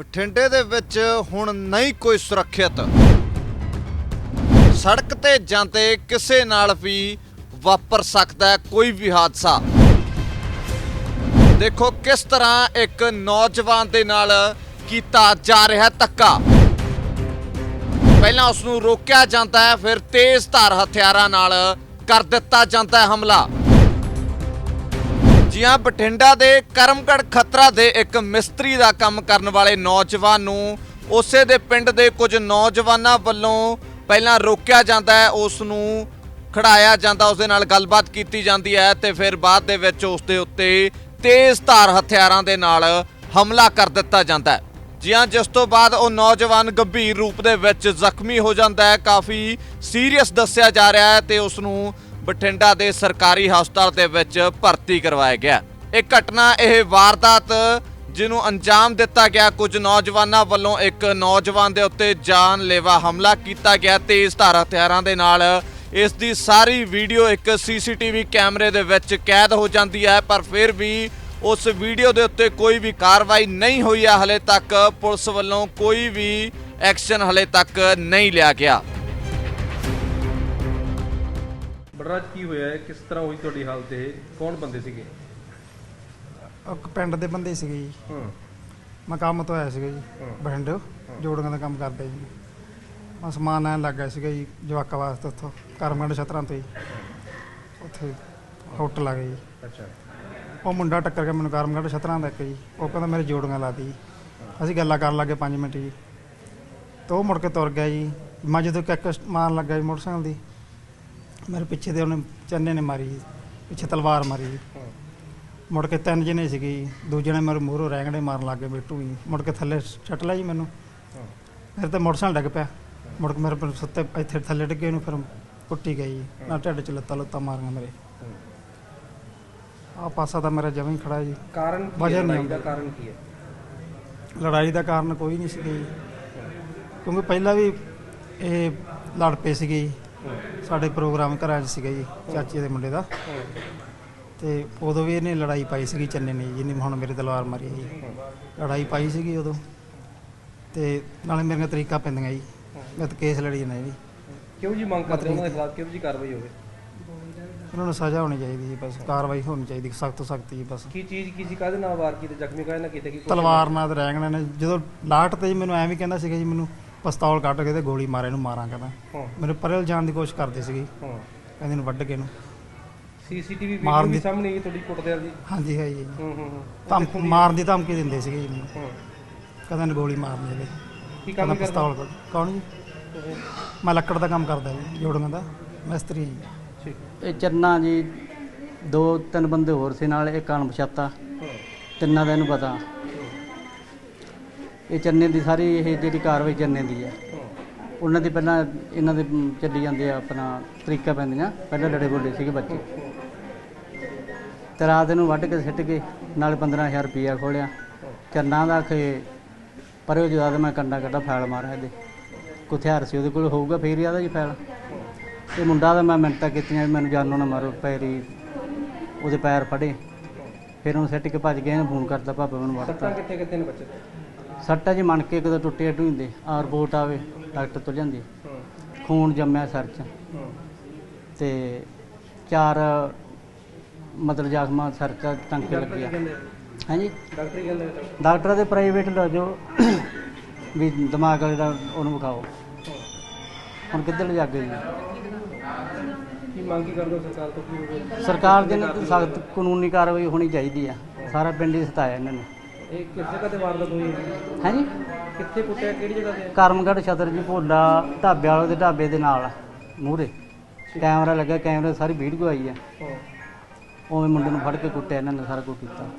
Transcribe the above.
ਬਠਿੰਡੇ ਦੇ ਵਿੱਚ ਹੁਣ ਨਹੀਂ ਕੋਈ ਸੁਰੱਖਿਅਤ। ਸੜਕ ਤੇ ਜਾਂਦੇ ਕਿਸੇ ਨਾਲ ਵੀ ਵਾਪਰ ਸਕਦਾ ਕੋਈ ਵੀ ਹਾਦਸਾ। ਦੇਖੋ ਕਿਸ ਤਰ੍ਹਾਂ ਇੱਕ ਨੌਜਵਾਨ ਦੇ ਨਾਲ ਕੀਤਾ ਜਾ ਰਿਹਾ ਧੱਕਾ। ਪਹਿਲਾਂ ਉਸ ਨੂੰ ਰੋਕਿਆ ਜਾਂਦਾ ਹੈ, ਫਿਰ ਤੇਜ਼ ਧਾਰ ਹਥਿਆਰਾਂ ਨਾਲ ਕਰ ਦਿੱਤਾ ਜਾਂਦਾ ਹੈ ਹਮਲਾ। ਜੀ ਹਾਂ ਬਠਿੰਡਾ ਦੇ ਕਰਮਗੜ ਖਤਰਾ ਦੇ ਇੱਕ ਮਿਸਤਰੀ ਦਾ ਕੰਮ ਕਰਨ ਵਾਲੇ ਨੌਜਵਾਨ ਨੂੰ ਉਸੇ ਦੇ ਪਿੰਡ ਦੇ ਕੁਝ ਨੌਜਵਾਨਾਂ ਵੱਲੋਂ ਪਹਿਲਾਂ ਰੋਕਿਆ ਜਾਂਦਾ ਹੈ, ਉਸ ਨੂੰ ਖੜਾਇਆ ਜਾਂਦਾ, ਉਸ ਦੇ ਨਾਲ ਗੱਲਬਾਤ ਕੀਤੀ ਜਾਂਦੀ ਹੈ ਤੇ ਫਿਰ ਬਾਅਦ ਦੇ ਵਿੱਚ ਉਸ ਦੇ ਉੱਤੇ ਤੇਜ਼ ਧਾਰ ਹਥਿਆਰਾਂ ਦੇ ਨਾਲ ਹਮਲਾ ਕਰ ਦਿੱਤਾ ਜਾਂਦਾ ਹੈ। ਜੀ ਹਾਂ, ਜਿਸ ਤੋਂ ਬਾਅਦ ਉਹ ਨੌਜਵਾਨ ਗੰਭੀਰ ਰੂਪ ਦੇ ਵਿੱਚ ਜ਼ਖਮੀ ਹੋ ਜਾਂਦਾ ਹੈ। ਕਾਫੀ ਸੀਰੀਅਸ ਦੱਸਿਆ ਜਾ ਰਿਹਾ ਹੈ ਤੇ ਉਸ ਨੂੰ ਬਠਿੰਡਾ ਦੇ ਸਰਕਾਰੀ ਹਸਪਤਾਲ ਦੇ ਵਿੱਚ ਭਰਤੀ ਕਰਵਾਇਆ ਗਿਆ। ਇਹ ਘਟਨਾ, ਇਹ ਵਾਰਦਾਤ ਜਿਹਨੂੰ ਅੰਜਾਮ ਦਿੱਤਾ ਗਿਆ, ਕੁਝ ਨੌਜਵਾਨਾਂ ਵੱਲੋਂ ਇੱਕ ਨੌਜਵਾਨ ਦੇ ਉੱਤੇ ਜਾਨਲੇਵਾ ਹਮਲਾ ਕੀਤਾ ਗਿਆ। ਤੇਜ਼ ਧਾਰ ਹਥਿਆਰਾਂ ਦੇ ਨਾਲ ਇਸ ਦੀ ਸਾਰੀ ਵੀਡੀਓ ਇੱਕ ਸੀਸੀਟੀਵੀ ਕੈਮਰੇ ਦੇ ਵਿੱਚ ਕੈਦ ਹੋ ਜਾਂਦੀ ਹੈ, ਪਰ ਫਿਰ ਵੀ ਉਸ ਵੀਡੀਓ ਦੇ ਉੱਤੇ ਕੋਈ ਵੀ ਕਾਰਵਾਈ ਨਹੀਂ ਹੋਈ ਹੈ। ਹਲੇ ਤੱਕ ਪੁਲਿਸ ਵੱਲੋਂ ਕੋਈ ਵੀ ਐਕਸ਼ਨ ਹਲੇ ਤੱਕ ਨਹੀਂ ਲਿਆ ਗਿਆ। ਬੜਰਾਜ ਕੀ ਹੋਇਆ ਹੈ? ਕਿਸ ਤਰ੍ਹਾਂ ਹੋਈ ਤੁਹਾਡੀ ਹਾਲਤ ਇਹ ਕੌਣ ਬੰਦੇ ਸੀਗੇ? ਇੱਕ ਪਿੰਡ ਦੇ ਬੰਦੇ ਸੀਗੇ ਜੀ। ਹਾਂ। ਮੈਂ ਕੰਮ ਤੋਂ ਆਇਆ ਸੀਗਾ ਜੀ। ਬਠਿੰਡੇ ਜੋੜੀਆਂ ਦਾ ਕੰਮ ਕਰਦਾ ਜੀ। ਮੈਂ ਸਮਾਨ ਲੈਣ ਲੱਗਾ ਸੀਗਾ ਜੀ ਜਵਾਕਾਂ ਵਾਸਤੇ ਉੱਥੋਂ ਕਰਮਗੰਡ ਛਤਰਾਂ ਤੋਂ ਜੀ। ਉੱਥੇ ਹੋਟਲ ਆ ਗਈ ਜੀ। ਅੱਛਾ। ਉਹ ਮੁੰਡਾ ਟੱਕਰ ਗਿਆ ਮੈਨੂੰ ਕਰਮਗੰਡ ਛਤਰਾਂ ਦਾ ਇੱਕ ਜੀ ਉਹ ਕਹਿੰਦਾ ਮੇਰੇ ਜੋੜੀਆਂ ਲਾਤੀ ਜੀ। ਅਸੀਂ ਗੱਲਾਂ ਕਰਨ ਲੱਗੇ 5 ਮਿੰਟ ਜੀ। ਤੇ ਉਹ ਮੁੜ ਕੇ ਤੁਰ ਗਿਆ ਜੀ। ਮੈਂ ਜਦੋਂ ਕਿੱਕ ਮਾਰਨ ਲੱਗਾ ਜੀ ਮੋਟਰਸਾਈਕਲ ਦੀ ਮੇਰੇ ਪਿੱਛੇ ਦੇ ਉਹਨੇ ਚੰਨੇ ਨੇ ਮਾਰੀ ਜੀ ਪਿੱਛੇ ਤਲਵਾਰ ਮਾਰੀ। ਜੀ ਮੁੜ ਕੇ ਤਿੰਨ ਜਣੇ ਸੀਗੇ ਜੀ ਦੂਜੇ ਨੇ ਮੇਰੇ ਮੂਹਰੋਂ ਰੈਂਗੜੇ ਮਾਰਨ ਲੱਗ ਗਏ ਬੇਟੂ ਜੀ ਮੁੜ ਕੇ ਥੱਲੇ ਛੱਟ ਲਿਆ ਜੀ ਮੈਨੂੰ। ਫਿਰ ਤੇ ਮੋਟਰਸਾਈਕਲ ਡਿੱਗ ਪਿਆ। ਮੁੜ ਕੇ ਮੇਰੇ ਪਰ ਸੁੱਤੇ ਇੱਥੇ ਥੱਲੇ ਡਿੱਗੇ ਨੂੰ ਫਿਰ ਕੁੱਟੀ ਗਈ। ਜੀ ਨਾ ਢਿੱਡ ਚ ਲੱਤਾਂ ਲੁੱਤਾਂ ਮਾਰੀਆਂ ਮੇਰੇ। ਆ ਪਾਸਾ ਤਾਂ ਮੇਰਾ ਜਮਾਂ ਹੀ ਖੜਾ ਜੀ। ਕਾਰਨ ਕੀ ਹੈ? ਨਹੀਂ ਲੜਾਈ ਦਾ। ਕਾਰਨ ਕੀ ਹੈ? ਲੜਾਈ ਦਾ ਕਾਰਨ ਕੋਈ ਨਹੀਂ ਜੀ। ਕਿਉਂਕਿ ਪਹਿਲਾਂ ਵੀ ਇਹ ਲੜ ਪਏ ਸੀਗੇ ਸਾਡੇ ਪ੍ਰੋਗਰਾਮ ਘਰਾਂ 'ਚ ਸੀਗਾ ਜੀ ਚਾਚੇ ਦੇ ਮੁੰਡੇ ਦਾ। ਤੇ ਉਦੋਂ ਵੀ ਇਹਨੇ ਲੜਾਈ ਪਾਈ ਸੀਗੀ ਚੰਨੇ ਨੇ ਜਿਹਨੇ ਹੁਣ ਮੇਰੇ ਤਲਵਾਰ ਮਾਰੀ ਜੀ। ਲੜਾਈ ਪਾਈ ਸੀਗੀ ਉਦੋਂ। ਤੇ ਨਾਲੇ ਮੇਰੀਆਂ ਤਰੀਕਾ ਪੈਂਦੀਆਂ ਜੀ ਮੈਂ ਤਾਂ ਕੇਸ ਲੜੀ ਜਾਂਦਾ ਜੀ। ਕਿਉਂ ਜੀ ਮੰਗ ਕਰਦੇ ਉਹਨਾਂ ਦੇ ਖਿਲਾਫ ਕਿਹੋ ਜੀ ਕਾਰਵਾਈ ਹੋਵੇ? ਉਹਨਾਂ ਨੂੰ ਸਜ਼ਾ ਹੋਣੀ ਚਾਹੀਦੀ ਜੀ ਬਸ ਕਾਰਵਾਈ ਹੋਣੀ ਚਾਹੀਦੀ ਸਖਤ ਤੋਂ ਸਖਤ ਜੀ ਬਸ। ਕੀ ਚੀਜ਼ ਕੀ ਸੀ ਕਾਹਦੇ ਨਾਲ ਵਾਰ ਕੀਤੇ? ਜ਼ਖਮੀ ਕਾਹਦੇ ਨਾਲ ਕੀਤੇ? ਕੀ ਤਲਵਾਰ ਨਾਲ ਰੈਂਗਣੇ ਨੇ। ਜਦੋਂ ਲਾਟ ਤੇ ਜੀ ਮੈਨੂੰ ਐਵੇਂ ਕਹਿੰਦਾ ਸੀਗਾ ਜੀ ਮੈਨੂੰ ਪਿਸਤੌਲ ਕੱਢ ਕੇ ਤੇ ਗੋਲੀ ਮਾਰੇ ਇਹਨੂੰ ਮਾਰਾਂ ਕਹਿੰਦਾ। ਹਾਂ। ਮੇਰੇ ਪਰੇ ਜਾਣ ਦੀ ਕੋਸ਼ਿਸ਼ ਕਰਦੇ ਸੀਗੇ। ਹਾਂ। ਕਹਿੰਦੇ ਨੂੰ ਵੱਢ ਕੇ ਨੂੰ ਸੀਸੀਟੀਵੀ ਵੀਡੀਓ ਵੀ ਦੀ- ਸਾਹਮਣੇ ਹੈ ਤੁਹਾਡੀ ਕੁੱਟਦੇ ਵਾਲੀ ਹਾਂਜੀ ਹੈ ਜੀ। ਹੂੰ ਹੂੰ ਹੂੰ। ਧਮਕ ਮਾਰਨ ਦੀ ਧਮਕੀ ਦਿੰਦੇ ਸੀਗੇ ਜੀ ਮੈਨੂੰ। ਹਾਂ। ਕਹਿੰਦੇ ਨੇ ਗੋਲੀ ਮਾਰਨੀ ਇਹਦੇ ਕੀ ਕੰਮ ਕਰਦਾ? ਪਿਸਤੌਲ ਕੌਣ ਜੀ? ਮੈਂ ਲੱਕੜ ਦਾ ਕੰਮ ਕਰਦਾ ਜੀ ਜੋੜੀਆਂ ਦਾ। ਮਿਸਤਰੀ ਜੀ। ਠੀਕ। ਇਹ ਚੰਨਾ ਜੀ ਦੋ ਤਿੰਨ ਬੰਦੇ ਹੋਰ ਸੀ ਨਾਲ ਇੱਕ ਅਣਪਛਾਤਾ। ਹਾਂ। ਤਿੰਨਾਂ ਦਾ ਇਹਨੂੰ ਪਤਾ। ਇਹ ਚੰਨੇ ਦੀ ਸਾਰੀ ਇਹ ਜਿਹੜੀ ਕਾਰਵਾਈ ਚੰਨੇ ਦੀ ਹੈ। ਉਹਨਾਂ ਦੀ ਪਹਿਲਾਂ ਇਹਨਾਂ ਦੇ ਮ, ਚੱਲੀ ਜਾਂਦੇ ਆ ਆਪਣਾ ਤਰੀਕਾ ਪੈਂਦੀਆਂ। ਪਹਿਲਾਂ ਲੜੇ ਬੋਲੇ ਸੀਗੇ ਬੱਚੇ। ਤੇ ਰਾਤ ਨੂੰ ਵੱਢ ਕੇ ਸਿੱਟ ਕੇ ਨਾਲ 15000 ਰੁਪਇਆ ਖੋਲਿਆ। ਚੰਨਾ ਦਾ ਕਿ ਪਰੇ ਜਦਾ ਮੈਂ ਕੰਡਾ ਕੱਢਾ ਫੈਲ ਮਾਰਿਆ ਇਹਦੇ। ਕੋਈ ਹਥਿਆਰ ਸੀ ਉਹਦੇ ਕੋਲ ਹੋਊਗਾ ਫੇਰ ਹੀ ਆਦਾ ਜੀ ਫੈਲ। ਇਹ ਮੁੰਡਾ ਦਾ ਮੈਂ ਮਿੰਟਾਂ ਕੀਤੀਆਂ ਵੀ ਮੈਨੂੰ ਜਾਨੋਂ ਨਾ ਮਾਰੋ ਪੈਰੀ ਉਹਦੇ ਪੈਰ ਫੜੇ। ਫਿਰ ਉਹਨੂੰ ਸਿੱਟ ਕੇ ਭੱਜ ਗਿਆ ਇਹਨੂੰ ਫੋਨ ਕਰਤਾ ਪਾਪਾ ਮੈਨੂੰ ਸੱਟਾਂ ਵੜਤਾ ਕਿੱਥੇ ਕਿੱਥੇ ਨੇ ਬੱਚੇ? ਸੱਟਾਂ ਜੀ ਮਣ ਕੇ ਕਦੋਂ ਟੁੱਟੇ ਢੂੰਦੇ ਆ ਰਿਪੋਰਟ ਆਵੇ ਡਾਕਟਰ ਤੋਂ ਜਾਂਦੀ ਖੂਨ ਜੰਮਿਆ ਸਿਰ 'ਚ। ਤੇ ਚਾਰ ਮਤਲਬ ਜ਼ਖਮਾਂ ਸਿਰ 'ਚ ਟਾਂਕੇ ਲੱਗੇ ਆ। ਹਾਂਜੀ? ਡਾਕਟਰ ਕਹਿੰਦੇ ਡਾਕਟਰ। ਦੇ ਪ੍ਰਾਈਵੇਟ ਲੈ ਜਾਓ ਵੀ ਦਿਮਾਗ ਵਾਲੇ ਦਾ ਉਹਨੂੰ ਵਿਖਾਓ। ਹੁਣ ਕਿੱਧਰ ਲਿਜਾ ਜੀ ਕੀ ਮੰਗ ਕੀ ਕਰਦੇ ਸਰਕਾਰ ਤੋਂ? ਕੀ ਸਰਕਾਰ ਦੇ ਨਾਲ ਸਖਤ ਕਾਨੂੰਨੀ ਕਾਰਵਾਈ ਹੋਣੀ ਚਾਹੀਦੀ ਆ। ਸਾਰਾ ਪਿੰਡ ਹੀ ਸਤਾਇਆ ਇਹਨਾਂ ਨੇ। ਇਹ ਕਿਸ ਜਗ੍ਹਾ ਤੇ ਵਾਰਦਾਤ ਹੋਈ ਹੈ? ਹਾਂਜੀ? ਕਿੱਥੇ ਕੁੱਟਿਆ? ਕਿਹੜੀ ਜਗ੍ਹਾ ਤੇ? ਕਰਮਗੜ੍ਹ ਛਤਰ ਜੀ ਭੋਲਾ ਢਾਬੇ ਵਾਲੇ ਦੇ ਢਾਬੇ ਦੇ ਨਾਲ ਮੂਹਰੇ। ਕੈਮਰਾ ਲੱਗਾ ਕੈਮਰੇ ਸਾਰੀ ਵੀਡੀਓ ਆਈ ਆ ਹਾਂ। ਉਵੇਂ ਮੁੰਡੇ ਨੂੰ ਫੜ ਕੇ ਕੁੱਟਿਆ ਇਹਨਾਂ ਨੇ ਸਾਰਾ ਕੁਝ ਕੀਤਾ।